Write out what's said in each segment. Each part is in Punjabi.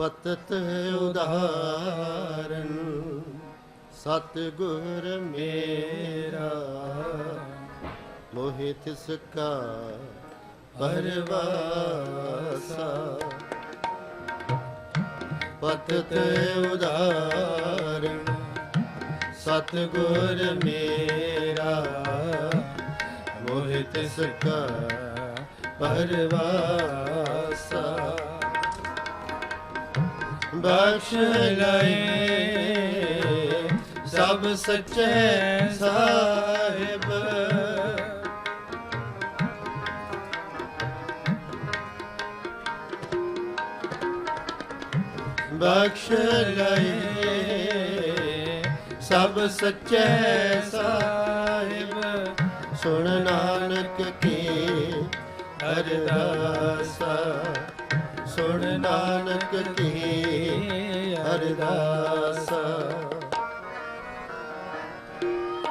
ਪਤਤ ਉਦਾਹਰਨ, ਸਤਿਗੁਰ ਮੇਰਾ। ਮੋਹਿ ਤਿਸ ਕਾ ਪਰਵਾਸਾ। ਪਤਤ ਉਦਾਹਰਨ, ਸਤਿਗੁਰ ਮੇਰਾ। ਮੋਹਿ ਤਿਸ ਕਾ ਪਰਵਾਸਾ। ਬਖਸ਼ ਲਏ ਸਭ ਸੱਚੇ ਸਾਹਿਬ। ਬਖਸ਼ ਲਏ ਸਭ ਸੱਚੇ ਸਾਹਿਬ। ਸੁਣ ਨਾਨਕ ਕੀ ਅਰਦਾਸਾ। ਸੁਣ ਨਾਨਕ ਕੀ ਅਰਦਾਸਾ।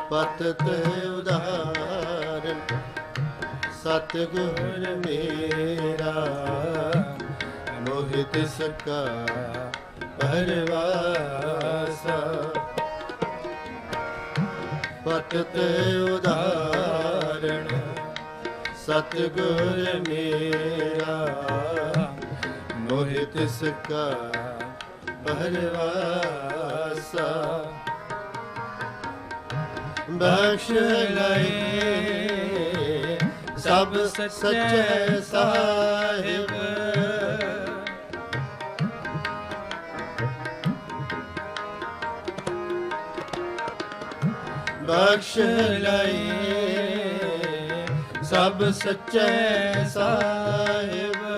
ਪਤਤ ਉਦਾਹਰਨ ਸਤਿਗੁਰ ਮੇਰਾ, ਮੋਹਿਤ ਸਕਾ ਪਰਵਾਸਾ ਪਤਤ ਉਦਾਹਰਨ ਸਤਿਗੁਰ ਮੇਰਾ ਮੋਹਿਤ ਸਕਾ ਪਰਵਾਸਾ ਬਖਸ਼ ਲਏ ਸਭ ਸੱਚੇ ਸਾਹਿਬ। ਬਖਸ਼ ਲਏ ਸਭ ਸੱਚੇ ਸਾਹਿਬ।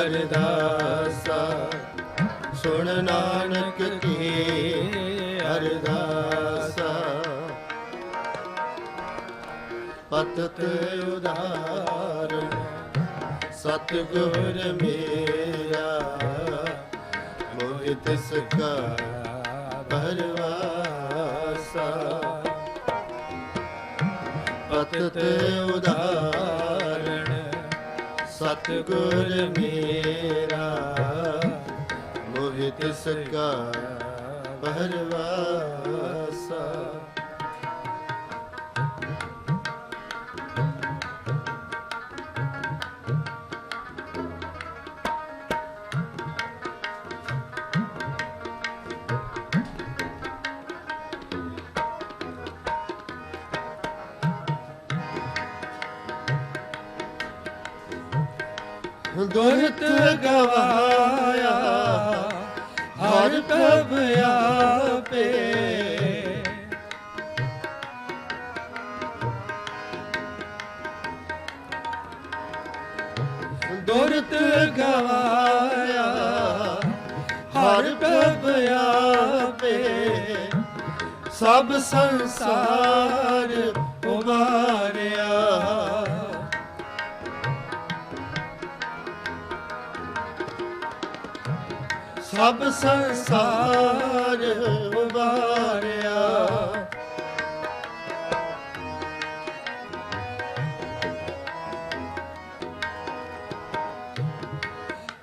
ਅਰਦਾਸਾ। ਸੁਣ ਨਾਨਕ ਕੀ ਅਰਦਾਸਾ। ਪਤਤ ਉਦਾਹਰਨ ਸਤਿਗੁਰ ਮੇਰਾ ਮੋਹਿਤ ਸਕਾ ਪਰਵਾਸਾ ਪਤਤ ਉਦਾਹਰਨ ਸਤਿਗੁਰ ਮੇਰਾ ਮੋਹਿਤ ਸਕਾ ਬਹਰਵਾ ਦੁਰਤ ਗਵਾਇਆ ਹਰ ਪ੍ਰਭ ਆਪੇ। ਦੁਰਤ ਗਵਾਇਆ ਹਰ ਪ੍ਰਭ ਆਪੇ। ਸਭ ਸੰਸਾਰ ਸਭ ਸੰਸਾਰ ਉਬਾਰਿਆ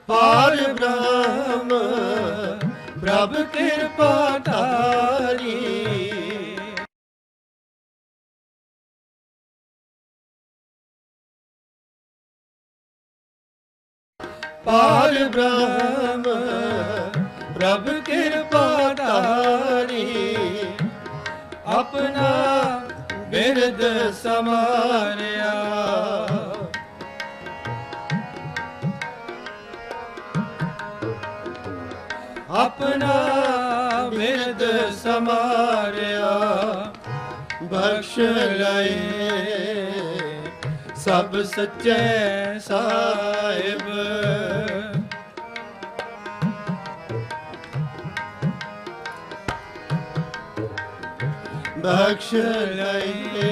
ਪਾਰ ਬ੍ਰਹਮ ਪ੍ਰਭ ਕਿਰਪਾ ਧਾਰੀ ਬ੍ਰਹਮ ਪ੍ਰਭ ਕਿਰਪਾ ਧਾਰੀ। ਆਪਣਾ ਬਿਰਦ ਸਮਾਰਿਆ। ਆਪਣਾ ਬਿਰਦ ਸਮਾਰਿਆ। ਬਖਸ਼ ਲਏ ਸਭ ਸੱਚੇ ਸਾਹਿਬ। ਬਖਸ਼ ਲਈਏ।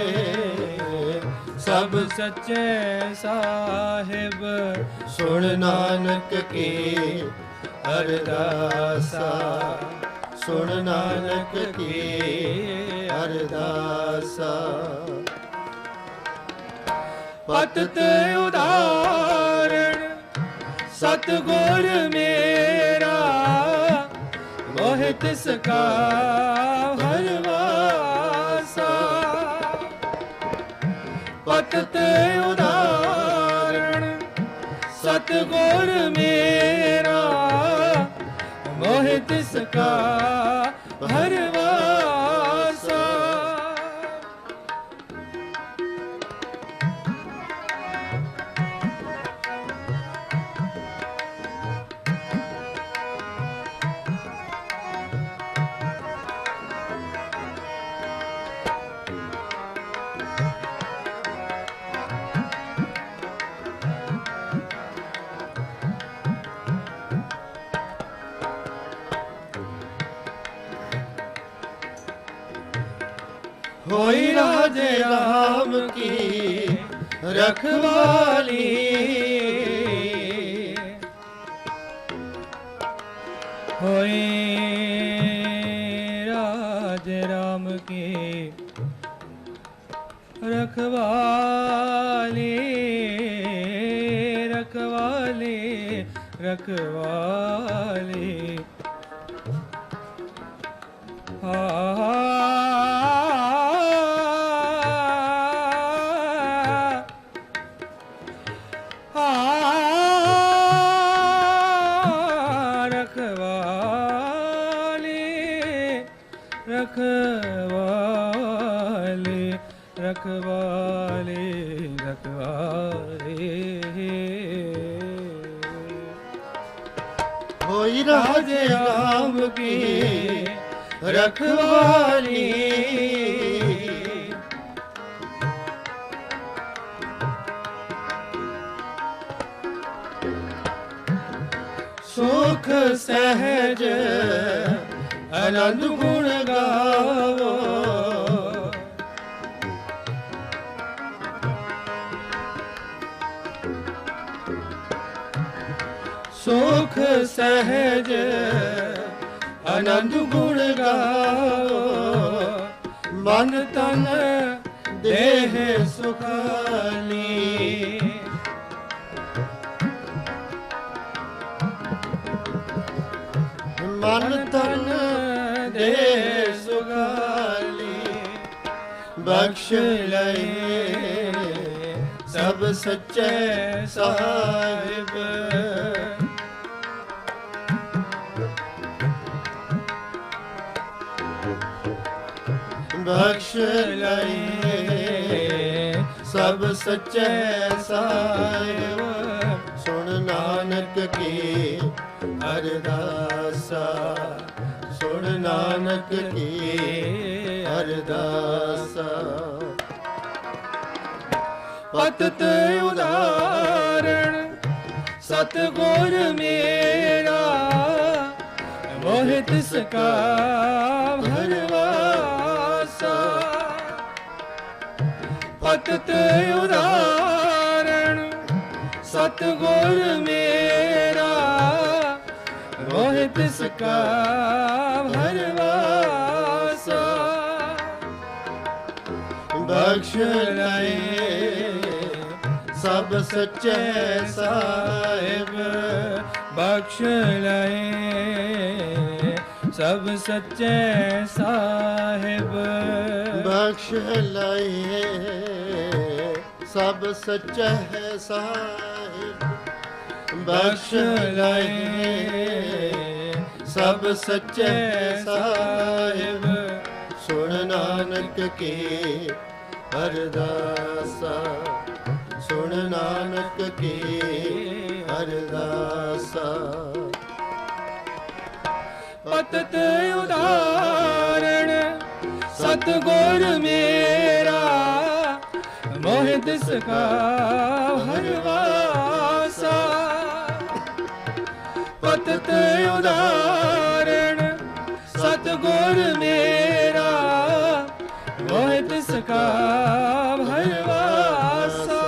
ਸਭ ਸੱਚੇ ਸਾਹਿਬ, ਸੁਣ ਨਾਨਕ ਕੀ ਅਰਦਾਸਾ ਸੁਣ ਨਾਨਕ ਕੀ ਅਰਦਾਸਾ ਪਤਤ ਉਦਾਹਰਣ, ਸਤਗੁਰ ਮੇਰਾ ਮੋਹਿ ਤਿਸ ਕਾ ਤੇ ਉਦਾਹਰਣ। ਸਤਗੁਰ ਮੇਰਾ ਹੋਈ ਰਾਜੇ ਰਾਮ ਕੀ ਰਖਵਾਲੀ ਹੋਏ ਰਾਜ ਰਾਮ ਕੀ ਰਖਵਾਲੀ ਰਖਵਾਲੀ ਰਖਵਾਲੀ ਹੋਈ ਰਾਜੇ ਰਾਮ ਕੀ ਰਖਵਾਲੀ ਸੁਖ ਸਹਿਜ ਆਨੰਦ ਗੁਣ ਗਾਵੋ। ਸੁਖ ਸਹਿਜ, ਆਨੰਦ ਗੁਣ ਗਾਵੋ ਮਨ ਤਨ ਦੇਹ ਸੁਖਾਲੀ ਮਨ ਤਨ ਦੇਹ ਸੁਖਾਲੀ ਬਖਸ਼ ਲਏ ਸਭ ਸੱਚੇ ਸਾਹਿਬ। ਬਖਸ਼ ਲਏ ਸਭ ਸੱਚੇ ਸਾਹਿਬ। ਸੁਣ ਨਾਨਕ ਕੀ ਅਰਦਾਸਾ ਸੁਣ ਨਾਨਕ ਕੀ ਅਰਦਾਸਾ ਪਤਤ ਉਦਾਹਰਣ, ਸਤਗੁਰ ਮੇਰਾ। ਮੋਹਿਤ ਸਕਾ ਭਰਵਾਸਾ ਪਤਤ ਉਦਾਹਰਣ ਸਤਗੁਰ ਮੇਰਾ ਰੋਹਿਤ ਸਕਾ ਭਰਵਾਸਾ ਬਖਸ਼ ਲਏ ਸਭ ਸੱਚੇ ਸਾਹਿਬ ਬਖਸ਼ ਲਏ ਸਭ ਸੱਚੇ ਸਾਹਿਬ। ਬਖਸ਼ ਲਏ ਸਭ ਸੱਚੇ ਸਾਹਿਬ। ਬਖਸ਼ ਲਏ ਸਭ ਸੱਚੇ ਸਾਹਿਬ। ਸੁਣ ਨਾਨਕ ਕੀ ਅਰਦਾਸਾ ਸੁਣ ਨਾਨਕ ਕੀ ਅਰਦਾਸਾ ਪਤਤ ਉਦਾਹਰਣ ਸਤਗੁਰ ਮੇਰਾ ਮੋਹਿਤ ਸਕਾ ਹਰਵਾਸਾ ਪਤਤ ਉਦਾਹਰਣ ਸਤਗੁਰ ਮੇਰਾ ਮੋਹਿਤ ਸਕਾ ਹਰਵਾਸਾ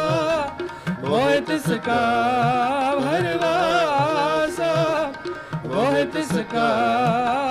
ਮੋਹਿਤ ਸਕਾ ਹਰਵਾਸਾ ਮੋਹਿਤ ਸਕਾ ਭਰਵਾ